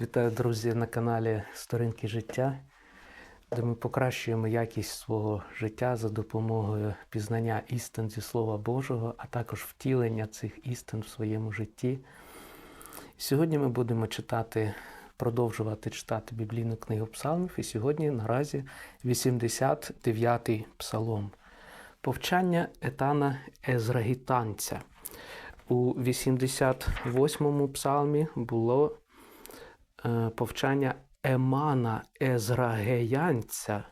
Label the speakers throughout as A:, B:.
A: Вітаю, друзі, на каналі Сторінки життя, де ми покращуємо якість свого життя за допомогою пізнання істин зі Слова Божого, а також втілення цих істин в своєму житті. Сьогодні ми будемо читати, продовжувати читати біблійну книгу псалмів. І сьогодні наразі 89-й псалом. Повчання Етана Езрагітанця. У 88-му псалмі було повчання Емана Езрагеянця,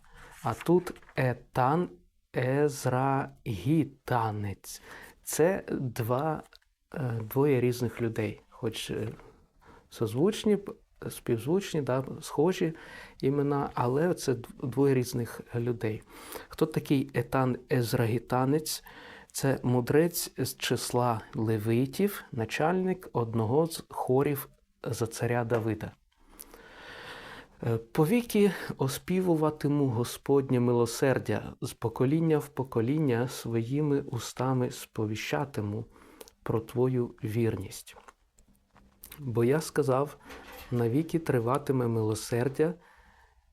A: а тут Етан Езрагітанець. Це два, е, двоє різних людей, хоч е, созвучні, співзвучні, да, схожі імена, але це двоє різних людей. Хто такий Етан Езрагітанець? Це мудрець з числа левитів, начальник одного з хорів за царя Давида. Е, Повіки оспівуватиму Господнє милосердя, з покоління в покоління своїми устами сповіщатиму про Твою вірність. Бо я сказав, навіки триватиме милосердя,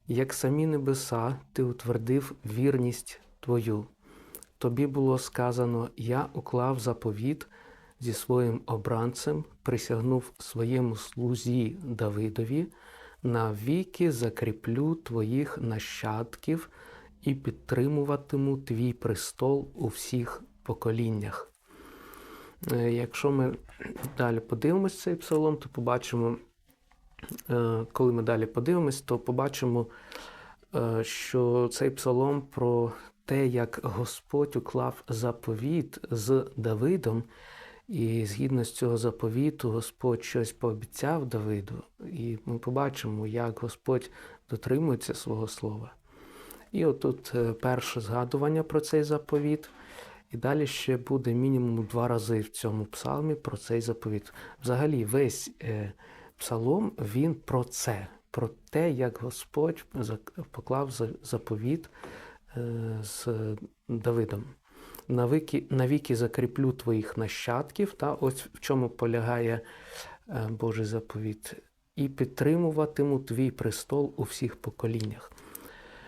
A: як самі небеса, ти утвердив вірність Твою. Тобі було сказано: Я уклав заповіт зі своїм обранцем, присягнув своєму слузі Давидові, навіки закріплю твоїх нащадків і підтримуватиму твій престол у всіх поколіннях. Е, Якщо ми далі подивимось цей псалом, то побачимо, е, коли ми далі подивимось, то побачимо, е, що цей псалом про те, як Господь уклав заповіт з Давидом, і згідно з цього заповіту Господь щось пообіцяв Давиду, і ми побачимо, як Господь дотримується свого слова. І отут е, перше згадування про цей заповіт. І далі ще буде мінімум два рази в цьому псалмі про цей заповіт. Взагалі, весь е, псалом він про це, про те, як Господь поклав заповіт е, з Давидом. Навіки, навіки закріплю твоїх нащадків, та ось в чому полягає е, Божий заповіт, і підтримуватиму твій престол у всіх поколіннях.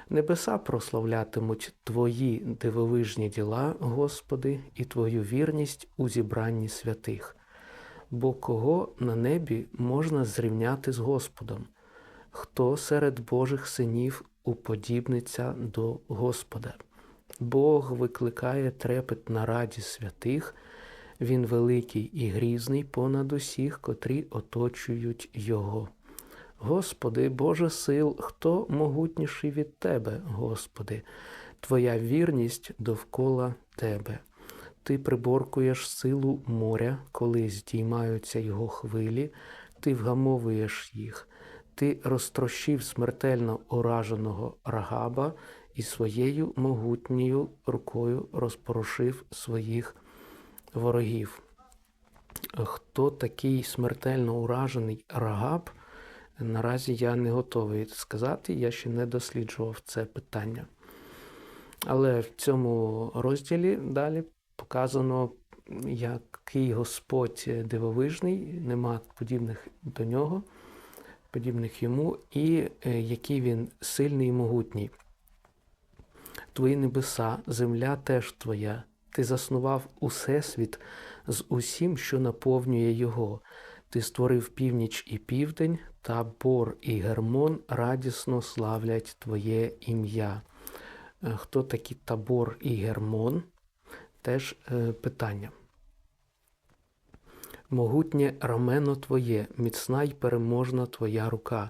A: Небеса прославлятимуть Твої дивовижні діла, Господи, і Твою вірність у зібранні святих. Бо кого на небі можна зрівняти з Господом? Хто серед Божих синів уподібниться до Господа? Бог викликає трепет на раді святих, Він великий і грізний понад усіх, котрі оточують Його. Господи, Боже сил, хто могутніший від Тебе, Господи, Твоя вірність довкола Тебе. Ти приборкуєш силу моря, коли здіймаються його хвилі, ти вгамовуєш їх, ти розтрощив смертельно ураженого рагаба і своєю могутньою рукою розпорошив своїх ворогів. Хто такий смертельно уражений рагаб? Наразі я не готовий сказати, я ще не досліджував це питання. Але в цьому розділі далі показано, який Господь дивовижний, нема подібних до нього, подібних йому, і який він сильний і могутній. Твої небеса, земля теж твоя, ти заснував усесвіт з усім, що наповнює його. Ти створив північ і південь, та бор і гермон радісно славлять Твоє ім'я. Хто такі табор і гермон? Теж е, питання. Могутнє рамено Твоє, міцна й переможна Твоя рука,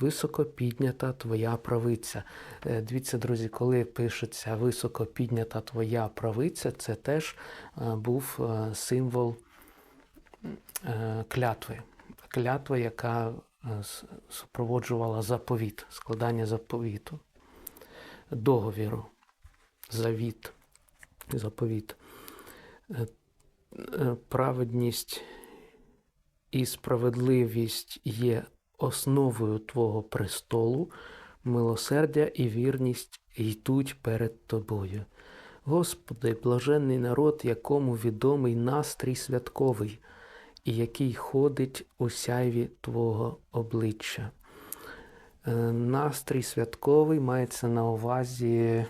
A: високо піднята Твоя правиця. Е, дивіться, друзі, коли пишеться високо піднята Твоя правиця, це теж е, був е, символ клятви. Клятва, яка супроводжувала заповіт, складання заповіту, договіру, завіт, заповіт. Праведність і справедливість є основою Твого престолу, милосердя і вірність йдуть перед Тобою. Господи, блаженний народ, якому відомий настрій святковий, і який ходить у сяйві Твого обличчя. Е, настрій святковий мається на увазі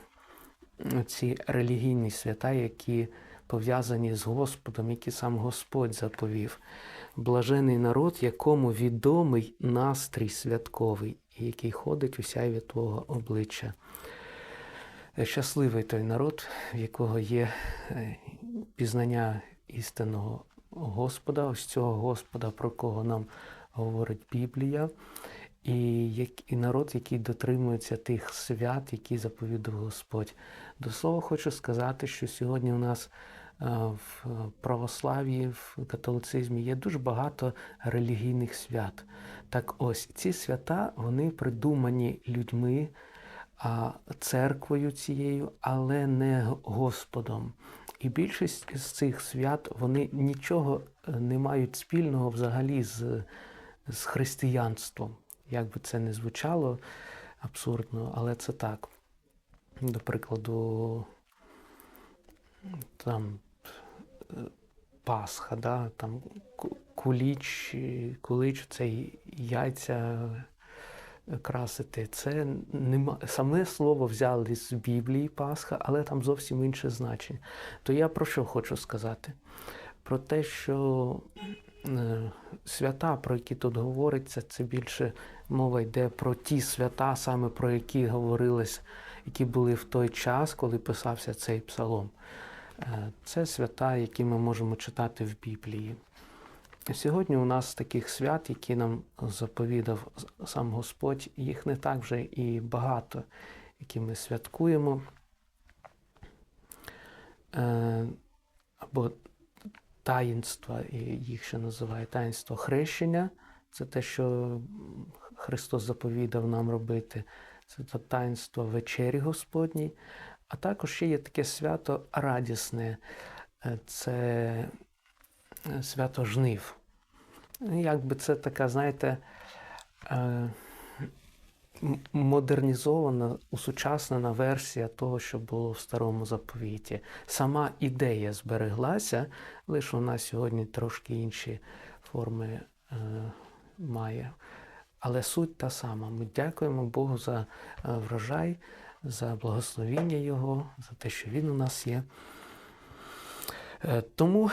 A: ці релігійні свята, які пов'язані з Господом, які сам Господь заповів. Блажений народ, якому відомий настрій святковий, який ходить у сяйві Твого обличчя. Щасливий той народ, в якого є е, пізнання істинного Господа, ось цього Господа, про кого нам говорить Біблія, і і народ, який дотримується тих свят, які заповідав Господь. До слова, хочу сказати, що сьогодні у нас е, в православ'ї, в католицизмі є дуже багато релігійних свят. Так ось ці свята вони придумані людьми, церквою цією, але не Господом. І більшість з цих свят вони нічого е, не мають спільного взагалі з, з християнством. Як би це не звучало абсурдно, але це так. До прикладу, там е, Пасха, да, там куліч, кулич це яйця красити. Це нема саме слово взяли з Біблії Пасха, але там зовсім інше значення. То я про що хочу сказати? Про те, що е, свята, про які тут говориться, це більше мова йде про ті свята, саме про які говорилось, які були в той час, коли писався цей псалом. Е, це свята, які ми можемо читати в Біблії. Сьогодні у нас таких свят, які нам заповідав сам Господь, їх не так вже і багато, які ми святкуємо. Е, або таїнства, їх ще називають таїнство хрещення. Це те, що Христос заповідав нам робити. Це таїнство вечері Господній. А також ще є таке свято радісне. Е, це свято жнив. Якби це така, знаєте, е, модернізована, усучаснена версія того, що було в старому заповіті. Сама ідея збереглася, лише вона сьогодні трошки інші форми е, має. Але суть та сама. Ми дякуємо Богу за е, врожай, за благословіння Його, за те, що Він у нас є. Тому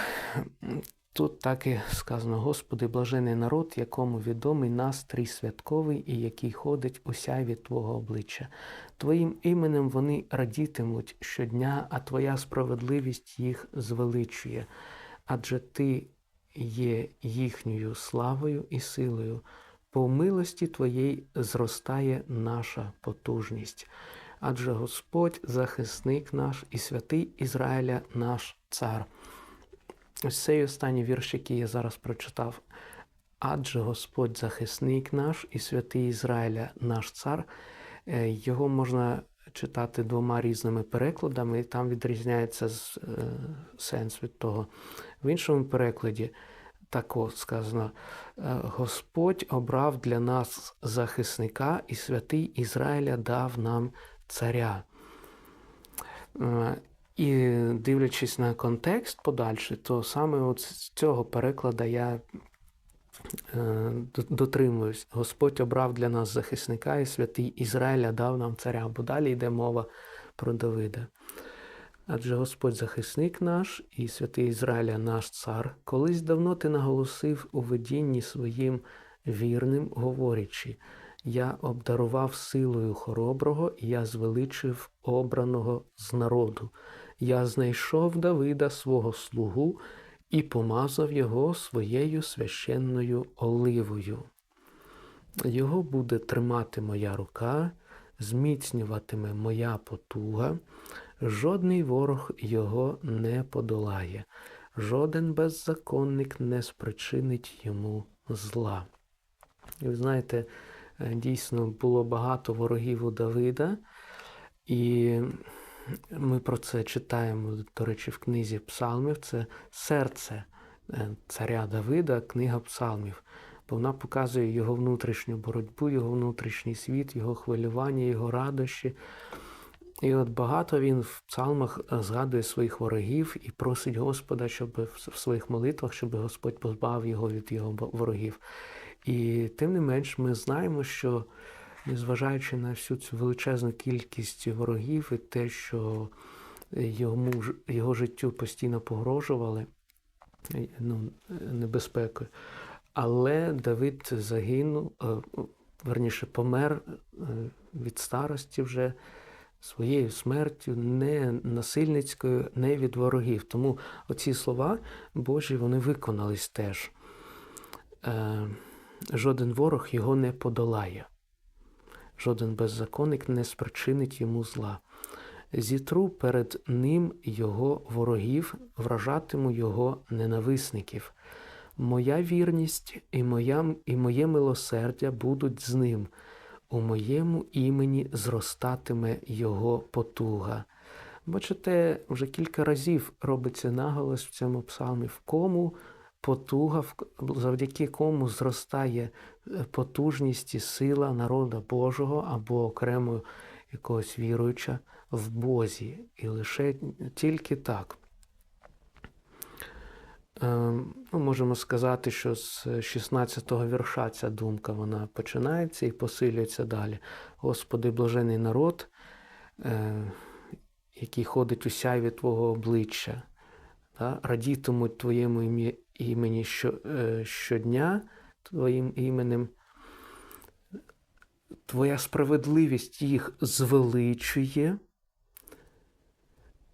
A: Тут так і сказано, Господи, блажений народ, якому відомий настрій святковий і який ходить у сяйві Твого обличчя. Твоїм іменем вони радітимуть щодня, а Твоя справедливість їх звеличує, адже Ти є їхньою славою і силою. По милості Твоєї зростає наша потужність. Адже Господь захисник наш і святий Ізраїля наш цар. Ось цей останній вірш, який я зараз прочитав. Адже Господь захисник наш і святий Ізраїля, наш цар, е, його можна читати двома різними перекладами, і там відрізняється е, сенс від того. В іншому перекладі тако сказано: «Е, Господь обрав для нас захисника, і святий Ізраїля дав нам царя. І дивлячись на контекст подальший, то саме от з цього перекладу я е, дотримуюсь. Господь обрав для нас захисника, і святий Ізраїля дав нам царя, бо далі йде мова про Давида. Адже Господь захисник наш і святий Ізраїля наш цар, колись давно ти наголосив у видінні своїм вірним, говорячи. Я обдарував силою хороброго, і я звеличив обраного з народу. Я знайшов Давида свого слугу і помазав його своєю священною оливою. Його буде тримати моя рука, зміцнюватиме моя потуга, жодний ворог його не подолає, жоден беззаконник не спричинить йому зла. І ви знаєте, дійсно було багато ворогів у Давида, і ми про це читаємо, до речі, в книзі Псалмів. Це серце е, царя Давида, книга Псалмів. Бо вона показує його внутрішню боротьбу, його внутрішній світ, його хвилювання, його радощі. І от багато він в псалмах е, згадує своїх ворогів і просить Господа, щоб в своїх молитвах, щоб Господь позбавив його від його ворогів. І тим не менш, ми знаємо, що незважаючи на всю цю величезну кількість ворогів і те, що йому, його життю постійно погрожували ну, небезпекою, але Давид загинув, е, верніше помер е, від старості вже своєю смертю, не насильницькою, не від ворогів. Тому оці слова Божі вони виконались теж. Е, жоден ворог його не подолає, жоден беззаконник не спричинить йому зла. Зітру перед ним його ворогів, вражатиму його ненависників. Моя вірність і, моя, і моє милосердя будуть з ним. У моєму імені зростатиме його потуга. Бачите, вже кілька разів робиться наголос в цьому псалмі, в кому потуга, завдяки кому зростає е, потужність і сила народа Божого або окремо якогось віруюча в Бозі. І лише тільки так. Ем, ну, Можемо сказати, що з 16-го вірша ця думка вона починається і посилюється далі. Господи, блажений народ, е, який ходить у сяйві Твого обличчя, радітимуть Твоєму імені е, щодня Твоїм іменем. Твоя справедливість їх звеличує,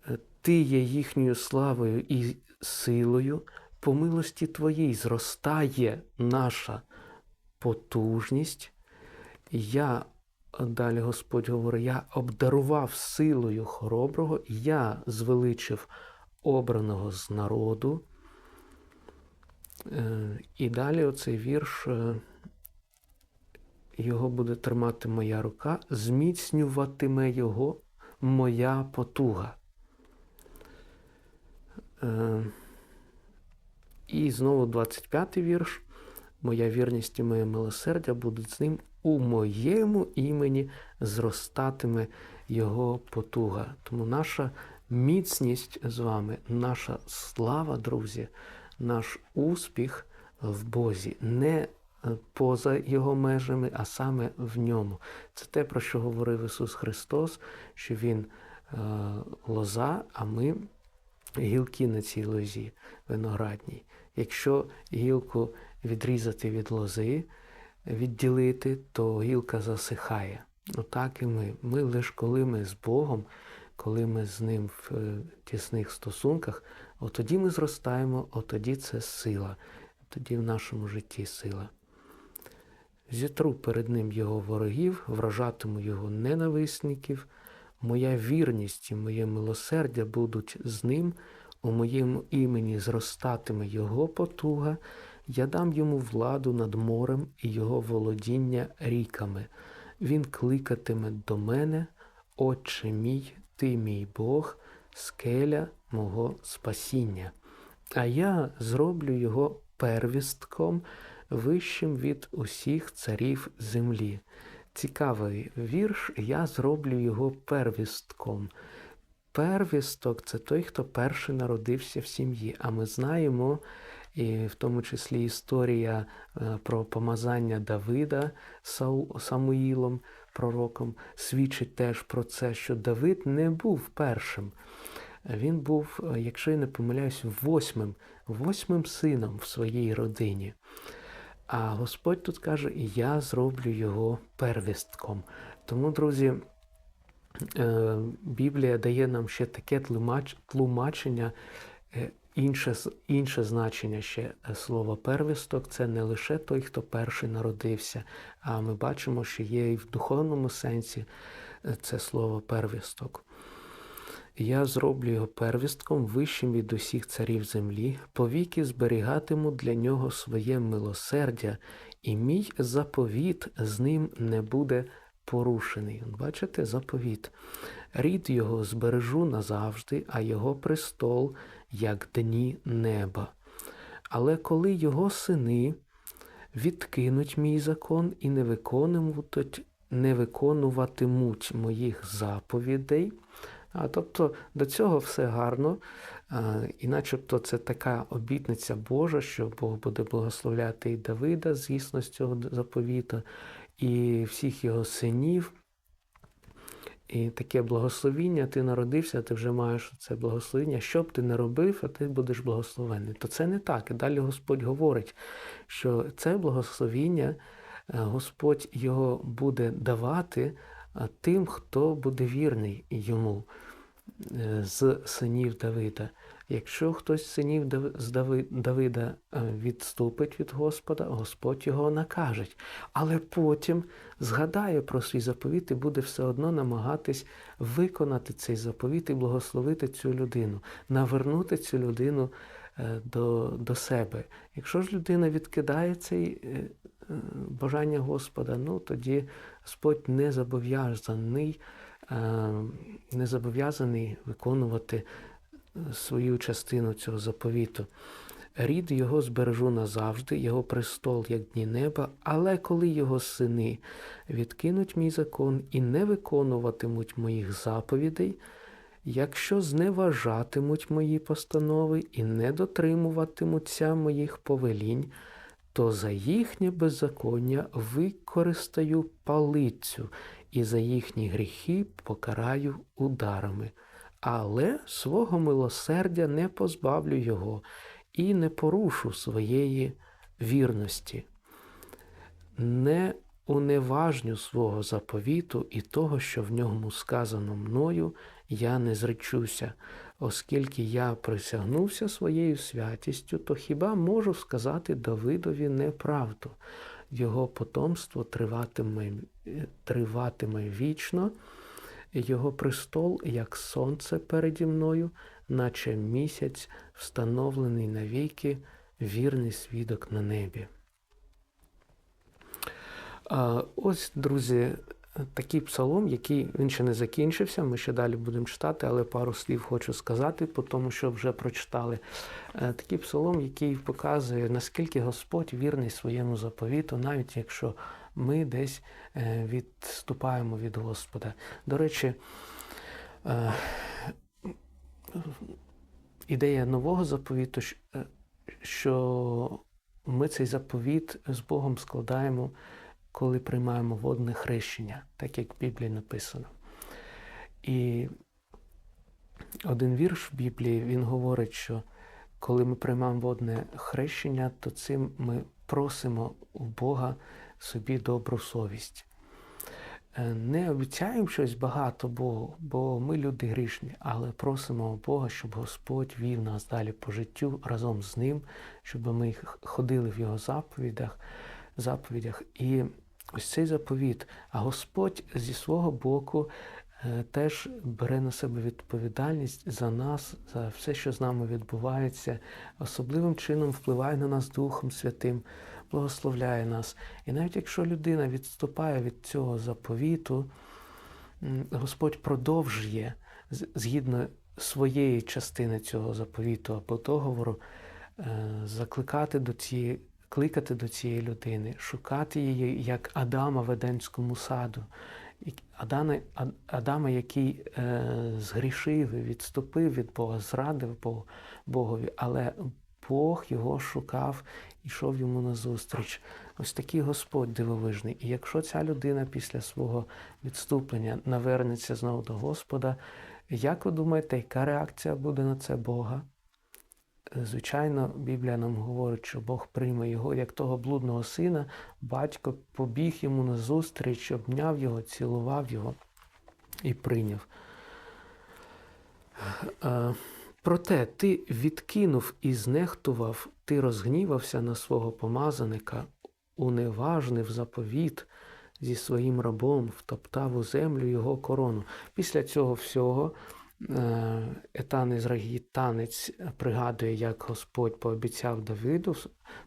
A: е, Ти є їхньою славою і силою, по милості Твоїй зростає наша потужність. Я, далі Господь говорить, я обдарував силою хороброго, я звеличив обраного з народу. Е, і далі оцей вірш, е, його буде тримати моя рука, зміцнюватиме його моя потуга. Е, і знову 25-й вірш. Моя вірність і моє милосердя будуть з ним у моєму імені зростатиме його потуга. Тому наша міцність з вами, наша слава, друзі, наш успіх в Бозі не е, поза Його межами, а саме в ньому. Це те, про що говорив Ісус Христос, що Він е, лоза, а ми гілки на цій лозі виноградній. Якщо гілку відрізати від лози, відділити, то гілка засихає. Отак і ми. Ми лише коли ми з Богом, коли ми з ним в е, тісних стосунках, от тоді ми зростаємо, от тоді це сила, тоді в нашому житті сила. Зітру перед ним його ворогів, вражатиму його ненависників, моя вірність і моє милосердя будуть з ним, у моєму імені зростатиме його потуга, я дам йому владу над морем і його володіння ріками. Він кликатиме до мене, Отче мій, ти мій Бог, скеля мого спасіння. А я зроблю його первістком, вищим від усіх царів землі. Цікавий вірш, я зроблю його первістком. Первісток це той, хто перший народився в сім'ї. А ми знаємо, і в тому числі історія е, про помазання Давида Самуїлом, пророком, свідчить теж про це, що Давид не був першим. Він був, е, якщо я не помиляюсь, восьмим, восьмим сином в своїй родині. А Господь тут каже, я зроблю його первістком. Тому, друзі, е, Біблія дає нам ще таке тлумачення, е, інше інше значення ще слова первісток це не лише той, хто перший народився, а ми бачимо, що є і в духовному сенсі це слово первісток. Я зроблю його первістком вищим від усіх царів землі, повіки зберігатиму для нього своє милосердя, і мій заповіт з ним не буде порушений. Бачите, заповіт. Рід його збережу назавжди, а його престол, як дні неба. Але коли його сини відкинуть мій закон і не виконуватимуть, моїх заповідей. А, Тобто до цього все гарно, а, і начебто це така обітниця Божа, що Бог буде благословляти і Давида згідно з цього заповіта, і всіх його синів. І таке благословіння, ти народився, ти вже маєш це благословіння. Що б ти не робив, а ти будеш благословений. То це не так. І далі Господь говорить, що це благословіння, е, Господь його буде давати тим, хто буде вірний йому е, з синів Давида. Якщо хтось з синів Давида е, відступить від Господа, Господь його накаже. Але потім згадає про свій заповіт і буде все одно намагатись виконати цей заповіт і благословити цю людину, навернути цю людину до до себе. Якщо ж людина відкидає цей е, бажання Господа, ну тоді Господь не зобов'язаний, не зобов'язаний виконувати свою частину цього заповіту. Рід його збережу назавжди, його престол, як дні неба, але коли його сини відкинуть мій закон і не виконуватимуть моїх заповідей, якщо зневажатимуть мої постанови і не дотримуватимуться моїх повелінь, то за їхнє беззаконня використаю палицю і за їхні гріхи покараю ударами. Але свого милосердя не позбавлю його і не порушу своєї вірності, не уневажню свого заповіту і того, що в ньому сказано мною, я не зречуся, оскільки я присягнувся своєю святістю, то хіба можу сказати Давидові неправду? Його потомство триватиме, триватиме вічно. Його престол, як сонце переді мною, наче місяць, встановлений навіки, вірний свідок на небі. Ось, друзі, такий псалом, який він ще не закінчився, ми ще далі будемо читати, але пару слів хочу сказати, по тому, що вже прочитали. Е, такий псалом, який показує, наскільки Господь вірний своєму заповіту, навіть якщо ми десь е, відступаємо від Господа. До речі, е, ідея нового заповіту, що ми цей заповіт з Богом складаємо, коли приймаємо водне хрещення, так як в Біблії написано. І один вірш в Біблії він говорить, що коли ми приймаємо водне хрещення, то цим ми просимо у Бога собі добру совість. Е, не обіцяємо щось багато Богу, бо ми люди грішні, але просимо Бога, щоб Господь вів нас далі по життю разом з Ним, щоб ми ходили в Його заповідях. заповідях. І ось цей заповіт. А Господь зі свого боку е, теж бере на себе відповідальність за нас, за все, що з нами відбувається, особливим чином впливає на нас Духом Святим благословляє нас. І навіть якщо людина відступає від цього заповіту, Господь продовжує згідно своєї частини цього заповіту або договору е, закликати до цієї. Кликати до цієї людини, шукати її як Адама в Едемському саду, Адана, Адама, який е, згрішив, відступив від Бога, зрадив Богові, але Бог його шукав йшов йому назустріч. Ось такий Господь дивовижний. І якщо ця людина після свого відступлення навернеться знову до Господа, як ви думаєте, яка реакція буде на це Бога? Звичайно, Біблія нам говорить, що Бог прийме його, як того блудного сина, батько побіг йому назустріч, обняв його, цілував його і прийняв. Е, Проте ти відкинув і знехтував, ти розгнівався на свого помазаника, уневажнив заповіт зі своїм рабом, втоптав у землю його корону. Після цього всього Етан Ізрагітанець пригадує, як Господь пообіцяв Давиду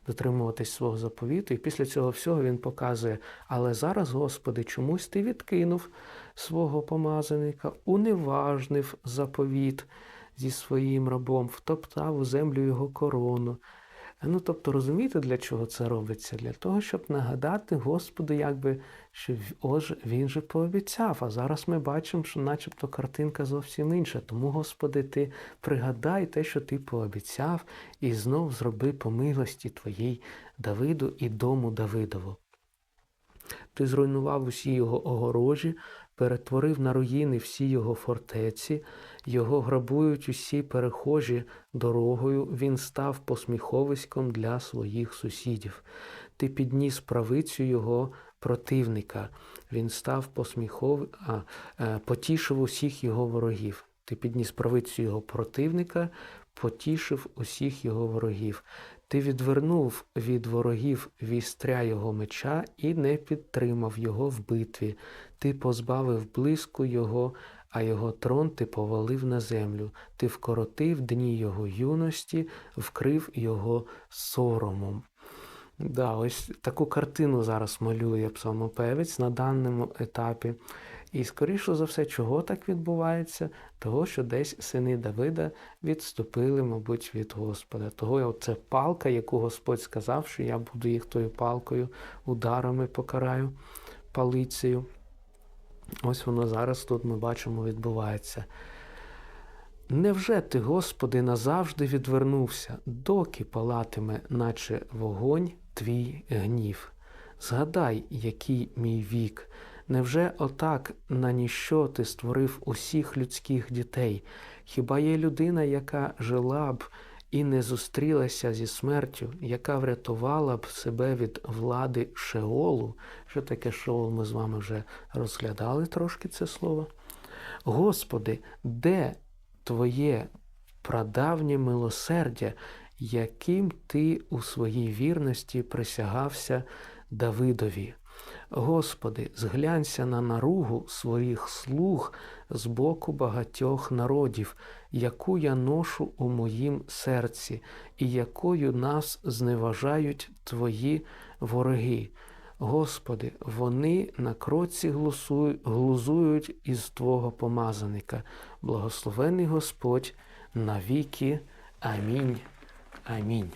A: дотримуватись свого заповіту, і після цього всього він показує, але зараз, Господи, чомусь ти відкинув свого помазаника, уневажнив заповіт зі своїм рабом, втоптав у землю його корону. Ну, тобто, розумієте, для чого це робиться? Для того, щоб нагадати Господу, якби, що ож він же пообіцяв. А зараз ми бачимо, що начебто картинка зовсім інша. Тому, Господи, ти пригадай те, що ти пообіцяв, і знов зроби по милості твоїй Давиду і дому Давидову. Ти зруйнував усі його огорожі, перетворив на руїни всі його фортеці, його грабують усі перехожі дорогою, він став посміховиськом для своїх сусідів. Ти підніс правицю його противника, він став посміхов... а, е, потішив усіх його ворогів. Ти підніс правицю його противника, потішив усіх його ворогів. Ти відвернув від ворогів вістря його меча і не підтримав його в битві. Ти позбавив блиску його, а його трон ти повалив на землю. Ти вкоротив дні його юності, вкрив його соромом. Да, ось таку картину зараз малює псалмопевець на даному етапі. І, скоріше за все, чого так відбувається? Того, що десь сини Давида відступили, мабуть, від Господа. Того це палка, яку Господь сказав, що я буду їх тою палкою, ударами покараю, палицею. Ось воно зараз тут ми бачимо відбувається. Невже ти, Господи, назавжди відвернувся, доки палатиме, наче вогонь, твій гнів? Згадай, який мій вік. Невже отак на ніщо ти створив усіх людських дітей? Хіба є людина, яка жила б і не зустрілася зі смертю, яка врятувала б себе від влади Шеолу? Що таке Шеол? Ми з вами вже розглядали трошки це слово. Господи, де Твоє прадавнє милосердя, яким ти у своїй вірності присягався Давидові? Господи, зглянься на наругу своїх слуг з боку багатьох народів, яку я ношу у моїм серці, і якою нас зневажають Твої вороги. Господи, вони на кроці глузують, із Твого помазаника. Благословений Господь навіки. Амінь. Амінь.